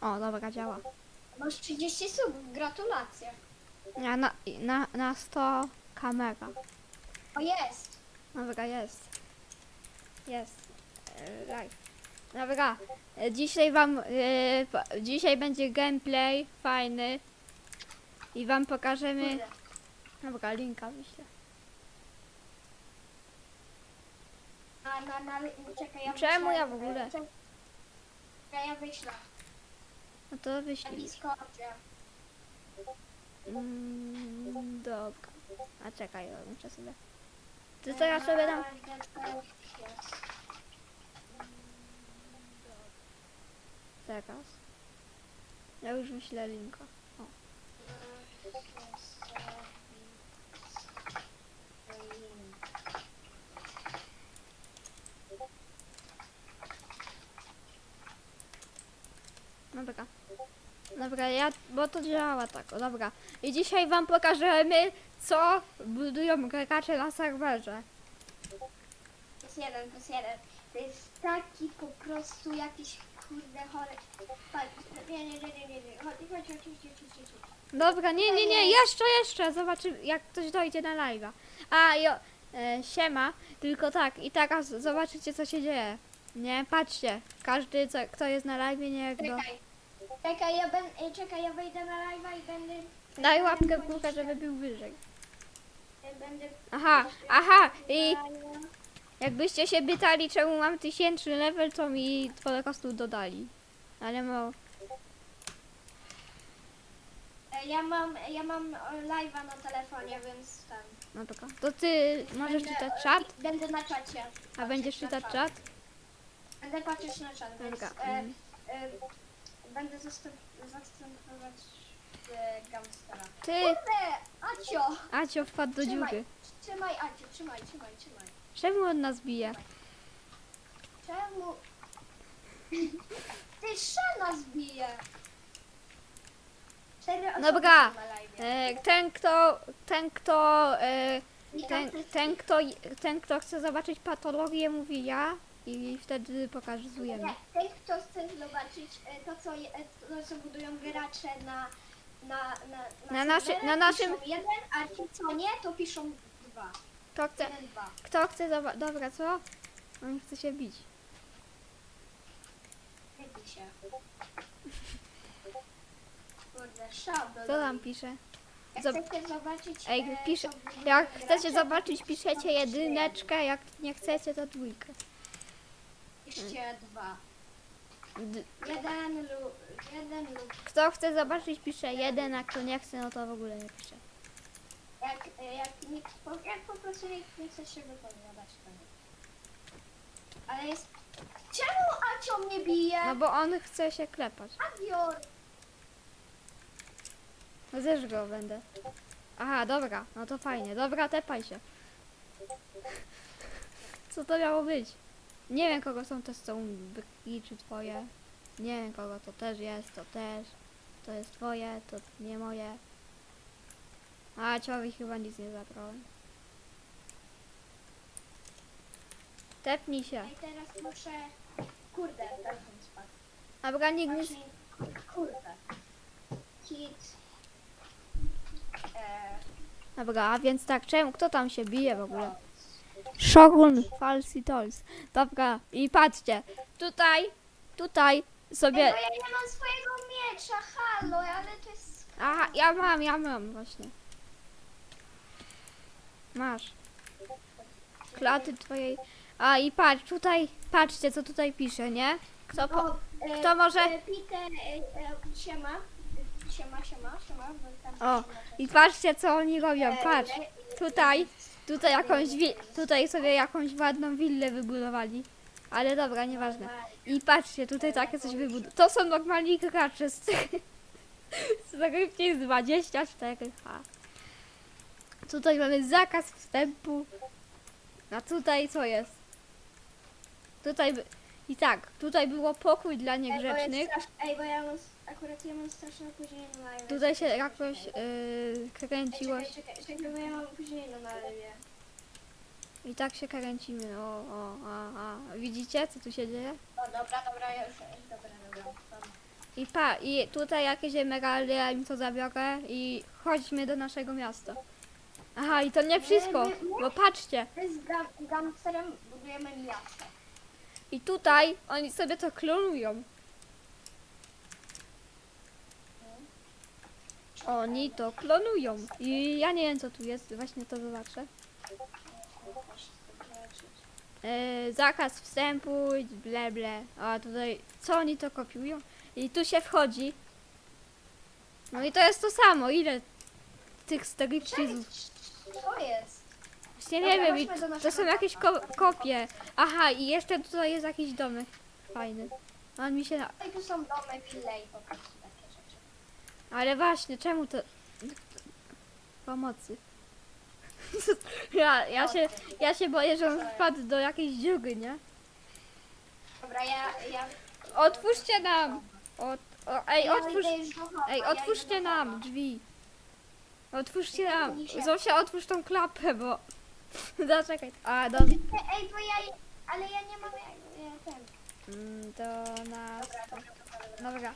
O, dobra, działa. Masz 30 subów, gratulacje. Ja na, na, na 100 kamera. O jest. Dobra, jest. Jest. E, Live. Dobra. e, Dzisiaj wam. e, po- Dzisiaj będzie gameplay fajny. I wam pokażemy. Dobra, linka wyślę. Na, na, czekaj, ja Czemu wyślę- ja w ogóle? Czekaj, ja wyślę. No to Na wyślij. Discordzie. Mm, dobra. A czekaj, ja muszę sobie. Ty to ja sobie dam. Teraz. Ja już wyślę linka. O. Dobra. Dobra, ja, bo to działa tak, o, dobra. I dzisiaj wam pokażemy, co budują grakacze na serwerze. Plus jeden, plus jeden. To jest taki po prostu jakiś kurde chory. Patrz, Nie, nie, nie, nie, nie, nie. Chodź, chodź, chodź, chodź, chodź, chodź. Dobra, nie, nie, nie, jeszcze, jeszcze, zobaczymy, jak ktoś dojdzie na live'a. A, jo, e, siema, tylko tak, i teraz zobaczycie, co się dzieje. Nie, patrzcie, każdy, co, kto jest na live, nie jak go. Czekaj. Czekaj, ja będę, czekaj, ja wejdę na live'a i będę... Daj łapkę w górę, żeby był wyżej. Będę... Aha, aha, i jakbyście się pytali, czemu mam tysięczny level, to mi po prostu dodali. Ale mo, E, Ja mam, ja mam e, live'a na telefonie, więc tam. no dobra. To ty możesz Będę, czytać e, czat? Będę na czacie. A będziesz na czytać czat. czat? Będę patrzeć na czat, więc Dobra. e, e, będę zastęp, zastępować e, Gamstera. Ty, Kurde, Acio! Acio wpadł do Trzymaj. dziury. Trzymaj Acio, trzymaj, trzymaj, trzymaj. Czemu on nas bije? Czemu? Ty szana zbije! Cztery osoby Dobra, są na live'ie. E, ten kto, ten kto, e, ten, ten kto, ten kto chce zobaczyć patologię mówi ja i wtedy pokazujemy. Nie, ten kto chce zobaczyć e, to co, je- e, to, co budują gracze na na, na, Na naszy- serwerze, na naszym- piszą jeden, a ci co nie, to piszą dwa. Kto chce, Jeden, dwa. kto chce zobaczyć, dobra co? On chce się bić. Bij się. Kurde. Co tam pisze? Jak Zob- chcecie zobaczyć... Ej, e, pisze, co budują jak chcecie zobaczyć, piszecie jedyneczkę, jak nie chcecie, to dwójkę. Piszcie dwa. D- Jeden lub... Jeden lub... Kto chce zobaczyć, pisze jeden, a kto nie chce, no to w ogóle nie pisze. Jak, jak, nikt, po, jak po prostu nikt nie chce się wypowiadać, to nie. Ale jest... Czemu Acio mnie bije? No bo on chce się klepać. Adio! No też go będę. Aha, dobra, no to fajnie. Dobra, tepaj się. Co to miało być? Nie wiem kogo są te są byki czy twoje. Nie wiem kogo to też jest, to też. To jest twoje, to nie moje. A ciowi chyba nic nie zabrałem. Tepnij się. I teraz muszę... Kurde, telefon spadł. Nikt nic. Właśnie, kurde. Kit. E, Dobra, a więc tak, czemu, kto tam się bije w ogóle? Shogun Falsi Toys. Dobra, i patrzcie, tutaj, tutaj Ej, sobie... bo ja nie mam swojego miecza, halo, ale to jest... Aha, ja mam, ja mam właśnie. Masz. Klaty twojej... A i patrz, tutaj, patrzcie co tutaj pisze, nie? Kto, po... E, Kto może- E, Peter, e, e, siema. Siema, siema, siema. bo tam O, I patrzcie co oni robią, E, patrz. e, Tutaj, tutaj jakąś wi... tutaj sobie jakąś ładną willę wybudowali. Ale dobra, nieważne. I patrzcie, tutaj takie coś wybudowali. To są normalni gracze z tych... Z jest 24H. Tutaj mamy zakaz wstępu. A tutaj co jest? Tutaj... by- I tak, tutaj było pokój dla Ej, bo jest niegrzecznych. strasz- Ej, bo ja mam, akurat ja mam straszne opóźnienie na live. Tutaj się jakoś yy, kręciło. Czekaj, czekaj, czekaj, bo ja mam opóźnienie na live. I tak się kręcimy. O, o, a, a. Widzicie, co tu się dzieje? O, dobra, dobra, ja już, dobra, dobra. dobra. I pa, i tutaj jakieś emeraldy, ja im to zabiorę i chodźmy do naszego miasta. Aha, i to nie wszystko, bo patrzcie. My z gam- gangsterem budujemy miasto. I tutaj oni sobie to klonują. Oni to klonują. I ja nie wiem co tu jest, właśnie to zobaczę. E, zakaz wstępu, ble ble. A tutaj, co oni to kopiują? I tu się wchodzi. No i to jest to samo, ile tych striptizów. Co jest? Właśnie Dobra, nie wiem, chodźmy do to naszego są jakieś ko kopie. Aha, i jeszcze tutaj jest jakiś domek fajny. On mi się... i tu są domy, wille i po prostu. Ale właśnie, czemu to... Pomocy. Ja, ja, się, ja się boję, że on wpadł do jakiejś dziury, nie? Dobra, ja... ja Otwórzcie nam! O, ej, ja otwórz... idę już do chowa, Ej, ja otwórzcie idę do nam chowa. drzwi. Otwórzcie nam. Zosia, otwórz tą klapę, bo... Zaczekaj. A, dobra. Ej, bo ja... Ale ja nie mam... Ja ten... Mm, To nas... Dobra, dobra, dobra, dobra. Dobra.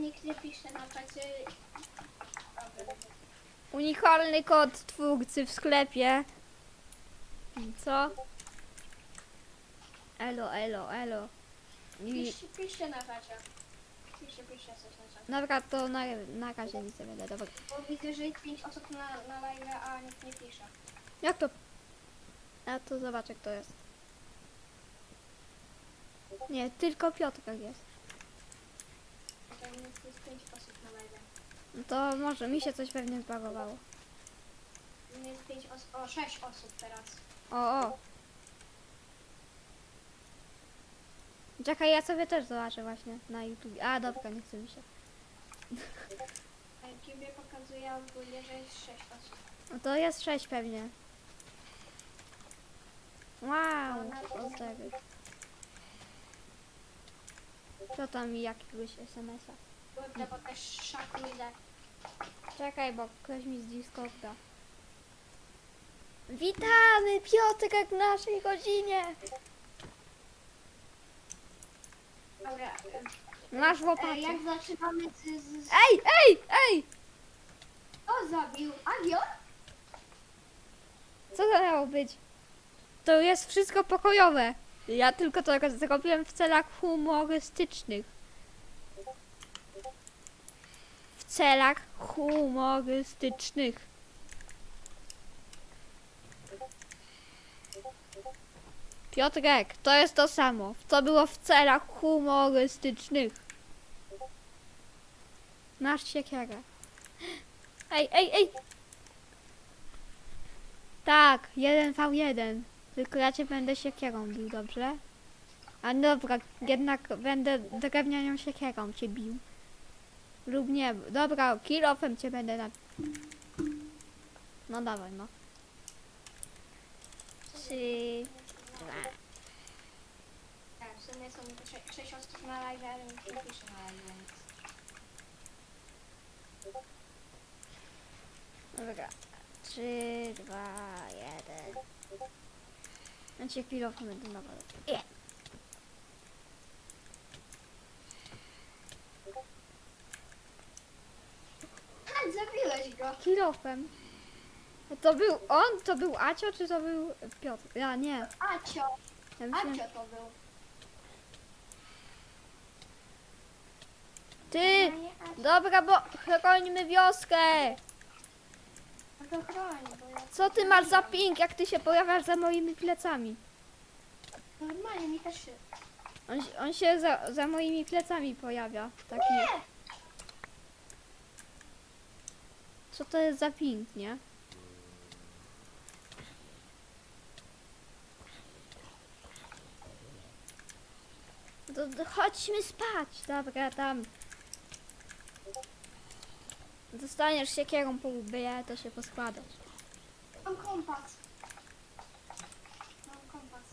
Nikt nie pisze na czacie... Unikalny kod twórcy w sklepie. Co? Elo, elo, elo. I, Piszcie, piszcie na czacie. Piszcie, piszcie coś na czacie. dobra, to na, na razie nic nie będę. Dobra. Bo widzę, że jest 5 osób na, na live, a nikt nie pisze. Jak to? A to zobaczę kto jest. Nie, tylko Piotrek jest. Jest jest 5 osób na. No to może mi się coś pewnie zbagowało. Jest 5 osób, o 6 osób teraz. O, o. Czekaj, ja sobie też zobaczę właśnie na YouTube. A, dobra, nie chce mi się. A Ciebie pokazuje ogólnie, że jest 6 osób. No to jest sześć pewnie. Wow, pozdrowy. Co tam mi jakiegoś SMS-a? Kurde, bo też szakuje. Czekaj, bo ktoś mi z Discorda. Witamy Piotrek w naszej godzinie! Dobra, e, łopatę. jak zaczynamy z... z, z... Ej, ej, ej! Kto zabił? Agior? Co to miało być? To jest wszystko pokojowe. Ja tylko to zrobiłem w celach humorystycznych. W celach humorystycznych. Piotrek, to jest to samo. To było w celach humorystycznych. Masz siekierę. Ej, ej, ej! Tak, 1v1. Tylko ja cię będę siekierą bił, dobrze? A dobra, jednak będę drewnianą siekierą cię bił. Lub nie, dobra, kilofem cię będę na... No dawaj, no. Trzy, dwa. Tak, w sumie są 6 osób na live, ale nikt nie pisze na live, więc... Dobra. Trzy, dwa, jeden. Cię kilofem będę nawalał. Nie. Ha, zabiłeś go! Kilofem. To był on? To był Acio, czy to był Piotr? Ja nie. Acio! Ja myślałem, Acio to był. Ty! Dobra, bo chronimy wioskę! To bo ja... Co ty masz za ping, jak ty się pojawiasz za moimi plecami? Normalnie mi też się... On, się- on się za, za moimi plecami pojawia. Taki. Nie! Co to jest za ping, nie? To, to chodźmy spać. Dobra, tam. Dostaniesz siekierą po łbie, to się poskładasz. Mam kompas. Mam kompas.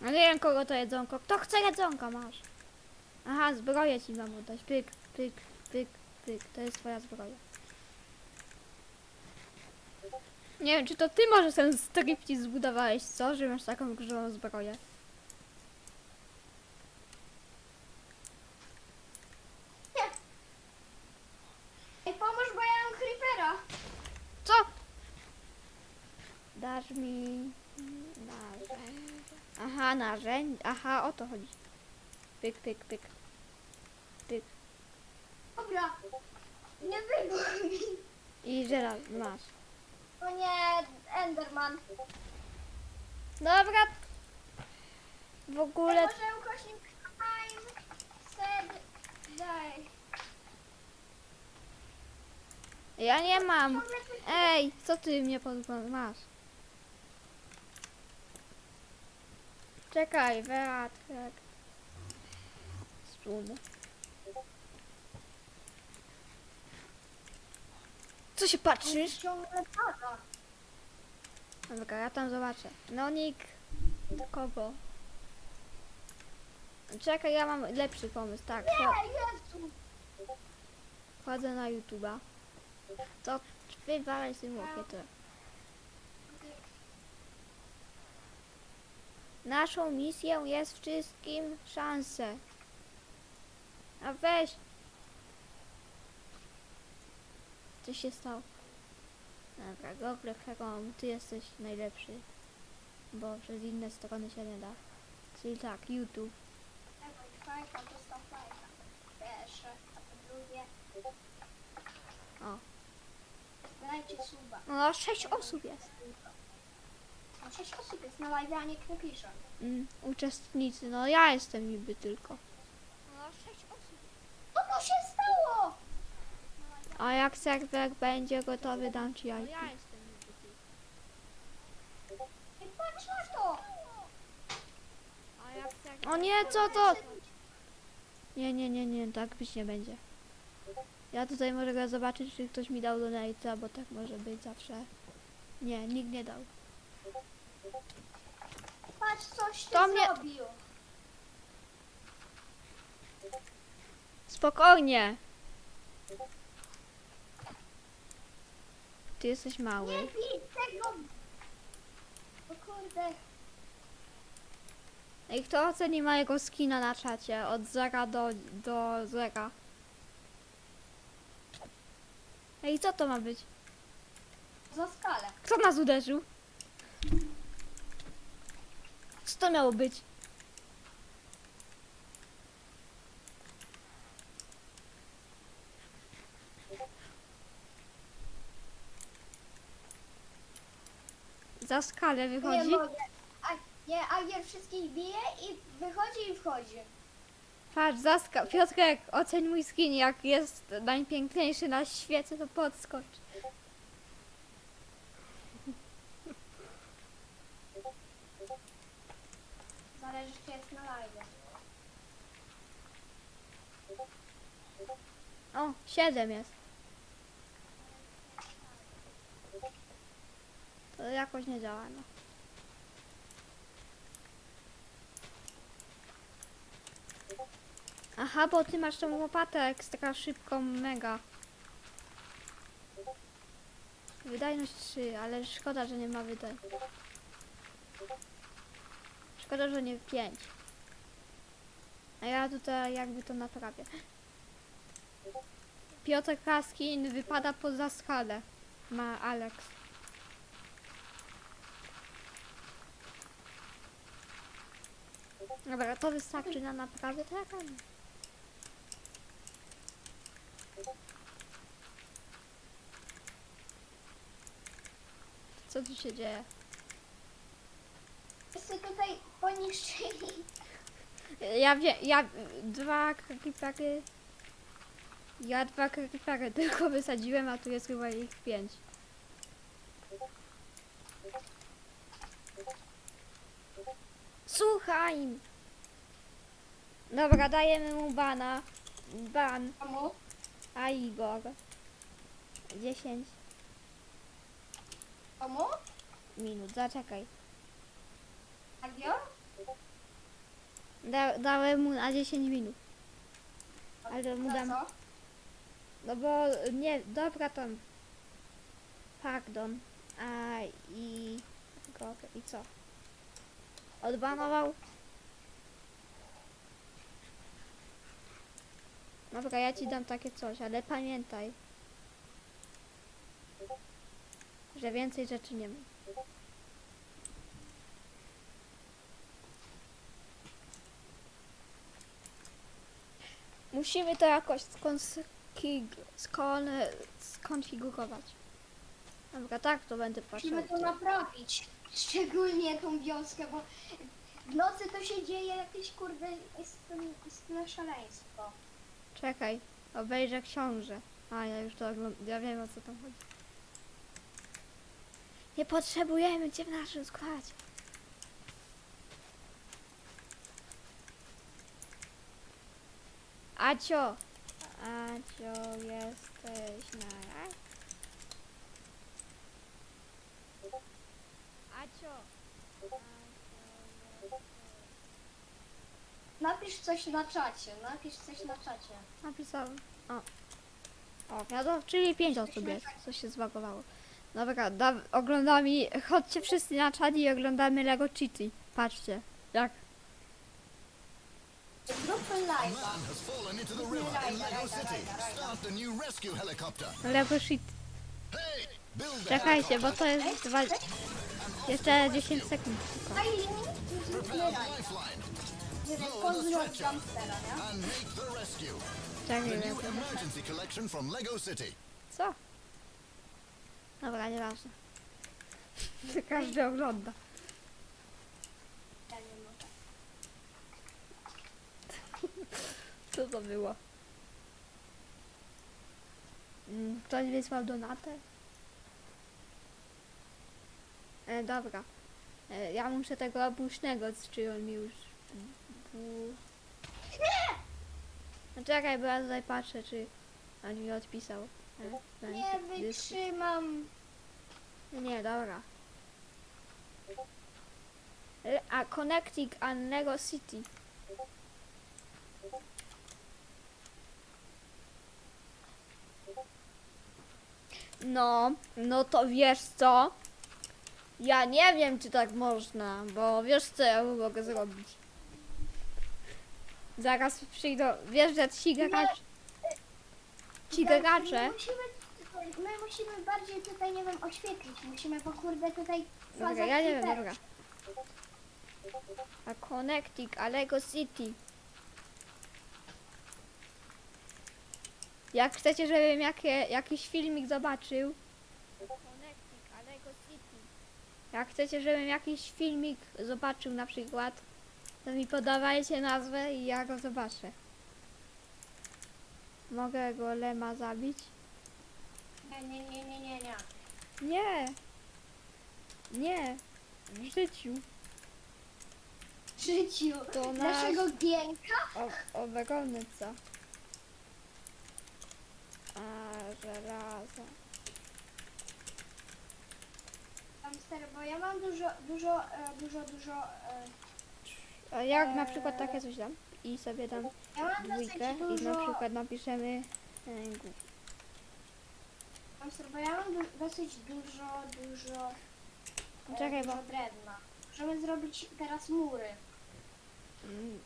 No nie wiem kogo to jedzonko. Kto chce jedzonka masz? Aha, zbroję ci mam oddać. Pyk, pyk, pyk, pyk. To jest twoja zbroja. Nie wiem, czy to ty może ten striptease zbudowałeś, co? Że masz taką grzową zbroję. Ej, pomóż, bo ja mam creepera. Co? Dasz mi narzędzie. Aha, narzędzie. Aha, o to chodzi. Pyk, pyk, pyk. Pyk. Dobra. Nie wybuch mi. I żelazo masz. O nie, Enderman. Dobra. W ogóle może ukośnik time said die. ja nie mam. Ej, co ty mnie masz? Czekaj, wiatrek. Spróbuj. Co się patrzysz? Ciągle. Dobra, ja tam zobaczę. Nonik. Kogo? Czekaj, ja mam lepszy pomysł. Tak, Nie, Jezu. wchodzę na YouTube'a. To wywalaj symulkę to. Naszą misją jest wszystkim szansę. A weź. Co się stało? Dobra, Google Chrome, ty jesteś najlepszy. Bo przez inne strony się nie da. Czyli tak, YouTube. O. No, sześć osób jest. A sześć osób jest na live, a nie pisze. Mm, uczestnicy, no ja jestem niby tylko. No, sześć osób. Co to się stało? A jak serwer będzie gotowy, dam ci. Ej, patrz na to! O nie, co to? Nie, nie, nie, nie, tak być nie będzie. Ja tutaj mogę go zobaczyć, czy ktoś mi dał donate'a, bo tak może być zawsze. Nie, nikt nie dał. Patrz, coś To mnie- zrobił. Spokojnie! Ty jesteś Nie mały. bij tego! O kurde. Ej, kto oceni mojego skina na czacie? Od zera do, do zera. Ej, co to ma być? Za skalę. Kto nas uderzył? Co to miało być? Za skalę Nie wychodzi? mogę. A, nie, Agier wszystkich bije i wychodzi i wchodzi. Patrz, za ska- Piotrek, oceń mój skin, jak jest najpiękniejszy na świecie, to podskocz. Zależy, czy jest na live. O, siedem jest. To jakoś nie działa, no. Aha, bo ty masz tą łopatę ekstra szybką, mega. Wydajność 3, ale szkoda, że nie ma wydaj. Szkoda, że nie 5. A ja tutaj jakby to naprawię. Piotr Kaskin wypada poza skalę. Ma Alex. Dobra, to wystarczy na naprawę telefonu. Co tu się dzieje? Wszyscy tutaj poniszczyli. Ja wiem, ja dwa creepery. Ja dwa creepery tylko wysadziłem, a tu jest chyba ich pięć. Słuchaj! Dobra, dajemy mu bana. Ban, Komu? a Igor. 10 Komu? minut, zaczekaj. Agior? Da, dałem mu na 10 minut. Ale mu Za dam. co? No bo nie, dobra tam. Pardon. A i. go- I co? Odbanował? Dobra, ja ci dam takie coś, ale pamiętaj, że więcej rzeczy nie ma. Musimy to jakoś skonfigurować. Dobra, tak to będę patrzył. Musimy to naprawić. Szczególnie tą wioskę, bo w nocy to się dzieje jakieś kurde jest, jest szaleństwo. Czekaj, obejrzę książę. A, ja już to oglądam, ja wiem o co tam chodzi. Nie potrzebujemy cię w naszym składzie. Acio! Acio, jesteś na jak? Acio! Napisz coś na czacie, napisz coś na czacie. Napisałem. O. O, wiadomo, czyli pięć osób jest. Coś się zbagowało. Dobra, da, oglądamy. Chodźcie wszyscy na czat i oglądamy Lego City. Patrzcie. Jak? Zróbmy live'a. Man has fallen into the river in Lego City. Start the new rescue helicopter. Lego City. Hey, build the Czekajcie, bo to jest dwa... Jeszcze 10 sekund. tylko. Daj link i zróbmy. Lifeline Żeby pozdrowić Dumpstera, nie? and make the rescue. Czekaj, The new Lego. emergency collection from Lego City. Co? Dobra, nieważne. Każdy ogląda. Ja nie mogę. Co to było? Mm, Ktoś wysłał donatę? E, dobra. E, ja muszę tego opusznego, czy on mi już... Bu... No czekaj, bo ja tutaj patrzę, czy on mi odpisał. E, na Nie dysku. wytrzymam. Nie, dobra. E, A Connecting and Lego City. No, no to wiesz co? Ja nie wiem, czy tak można, bo wiesz co ja mogę zrobić. Zaraz przyjdą, wiesz, że ci garacze, ci garacze, My musimy, my musimy bardziej tutaj, nie wiem, oświetlić. Musimy, bo kurde tutaj... Dobra, ja nie wiem, dobra. A Connecting, a Lego City. Jak chcecie, żebym jakie, jakiś filmik zobaczył. Connecting, a Lego City. Jak chcecie, żebym jakiś filmik zobaczył na przykład, to mi podawajcie nazwę i ja go zobaczę. Mogę go Lema zabić? Nie, nie, nie, nie, nie, nie. Nie. Nie. W życiu. W życiu To nasz- naszego gienka. O, obegony co? A, żelazo. Dumpster, bo ja mam dużo, dużo, e, dużo, dużo... E, A jak na przykład takie coś dam? I sobie dam ja mam dosyć dwójkę i dużo... na przykład napiszemy e, bo ja mam du- dosyć dużo, dużo... e, Czekaj, bo- dużo drewna. Możemy zrobić teraz mury. Mm,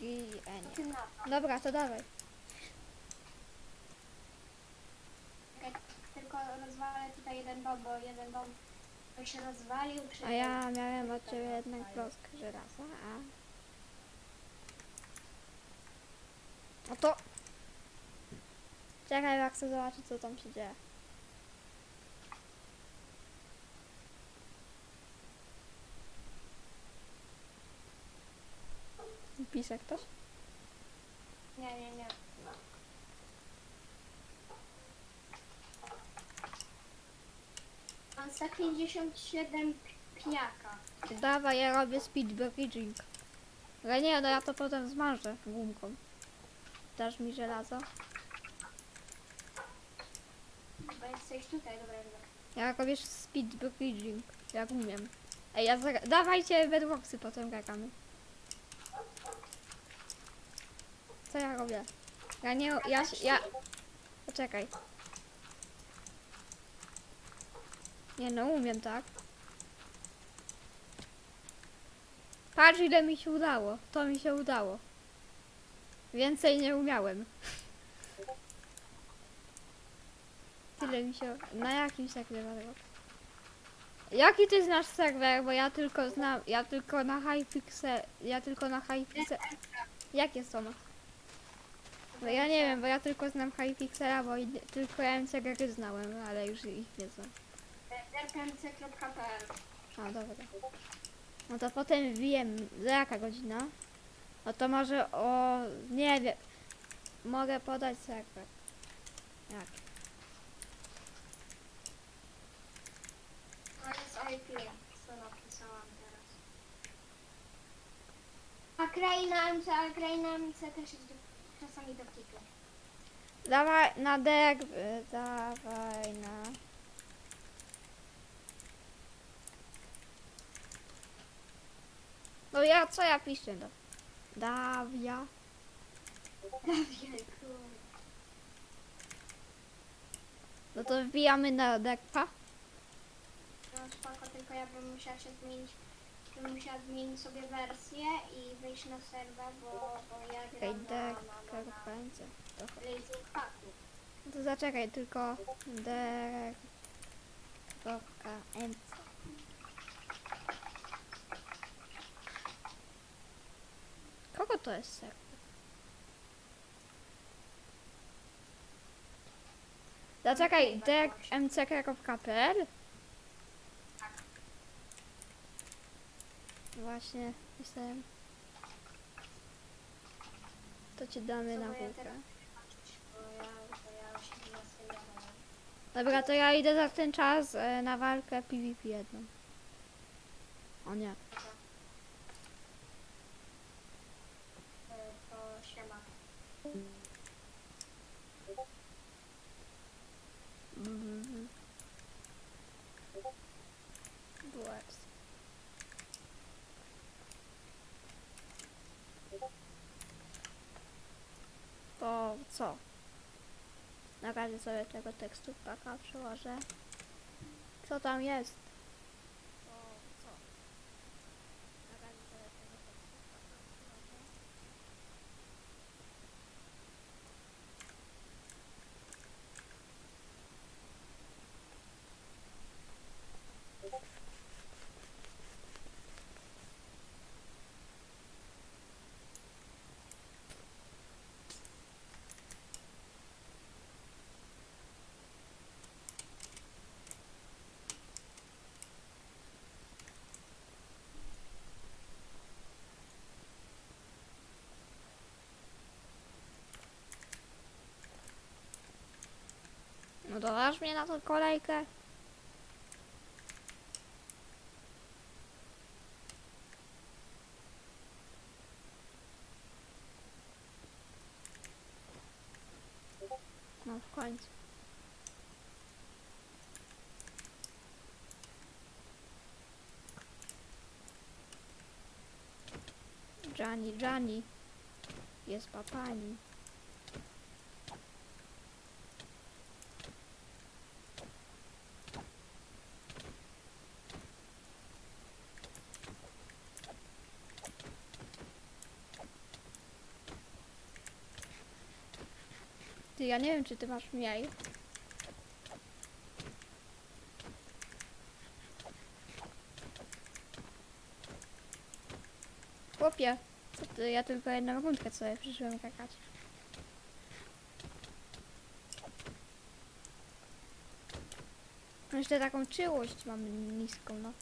I e, nie. Ty na to. Dobra, to dawaj. Czekaj, Tylko rozwalę tutaj jeden dom, bo jeden dom to się rozwalił. Przy A ja miałem od ciebie jednak klockę żelaza, a... No to... Czekaj, jak chcę zobaczyć co tam się dzieje. Pisze ktoś? Nie, nie, nie. Mam 157 pniaka. Dawaj, ja robię speed bridging. Ale nie, no ja to potem zmarzę gumką. Dasz mi żelazo? Bo jesteś tutaj, dobra, dobra. Ja robię speed bridging, jak umiem. Ej, ja zagra- dawajcie bedrocksy, potem gramy. Co ja robię? Ja nie, ja, się- ja... Poczekaj. Nie no, umiem, tak? Patrz ile mi się udało. To mi się udało. Więcej nie umiałem. Tyle mi się... Na jakim serwerze? Jaki ty znasz serwer? Bo ja tylko znam... Ja tylko na Hypixel... Ja tylko na Hypixel... Jakie są? Bo ja nie wiem, bo ja tylko znam Hypixela, bo tylko ja MC gry znałem, ale już ich nie znam. rpmc.pl A, dobra. No to potem wiem, za jaka godzina? No to może o... nie wiem. Mogę podać serwer. Jak? To jest IP, co napisałam teraz. A kraina MC, a kraina MC też jest do, czasami do kitu. Dawaj na dek, dawaj na... No ja, co ja piszę? No? Dawia. No to wbijamy na dekpa. No spoko, tylko ja bym musiała się zmienić, bym musiała zmienić sobie wersję i wyjść na serwer, bo, bo ja gram na, dek, na, na, na będzie. Blazing Packu. No to zaczekaj, tylko dek... Kropka, M. Kogo to jest serwer? Zaczekaj, dek mck.pl Właśnie, jestem. To ci damy na górkę. Dobra, to ja idę za ten czas e, na walkę PvP jedną. O nie. To co? Na sobie tego tekstu paka przełożę. Co tam jest? To co? Na razie sobie tego tekstu paka przełożę. No dodasz mnie na tą kolejkę? No w końcu. Johnny, Johnny. Jest papani. Ja nie wiem, czy ty masz mniej. Chłopie, ja tylko jedną rundkę sobie przyszłem kakać. Jeszcze taką czułość mam niską, no.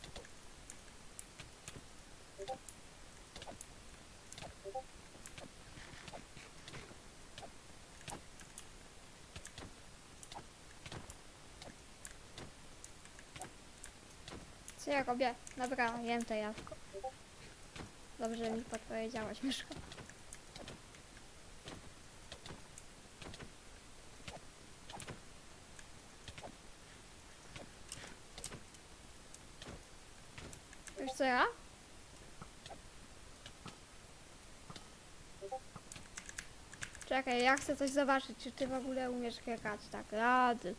Ja robię? Dobra, jem to jabłko. Dobrze mi podpowiedziałaś, myszko. Wiesz co ja? Czekaj, ja chcę coś zobaczyć, czy ty w ogóle umiesz klikać tak. Rady.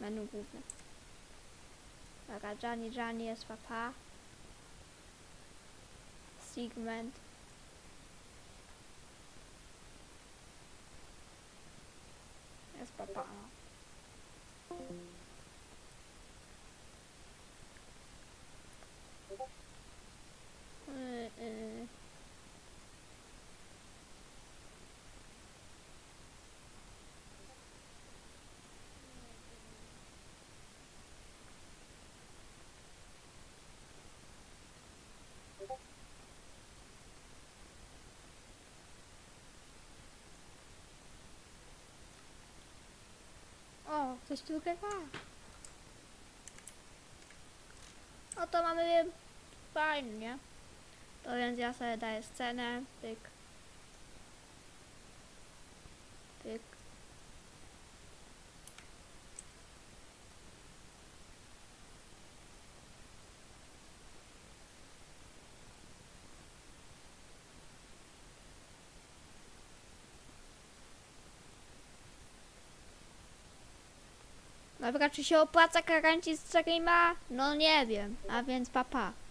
Menu główne. Dobra, Johnny, Johnny jest papa. Segment. Jest papa. Ktoś tu grywa. O, to mamy fajnie. To więc ja sobie daję scenę. Pyk. Dobra, czy się opłaca kręcić streama? No nie wiem, a więc papa. Pa.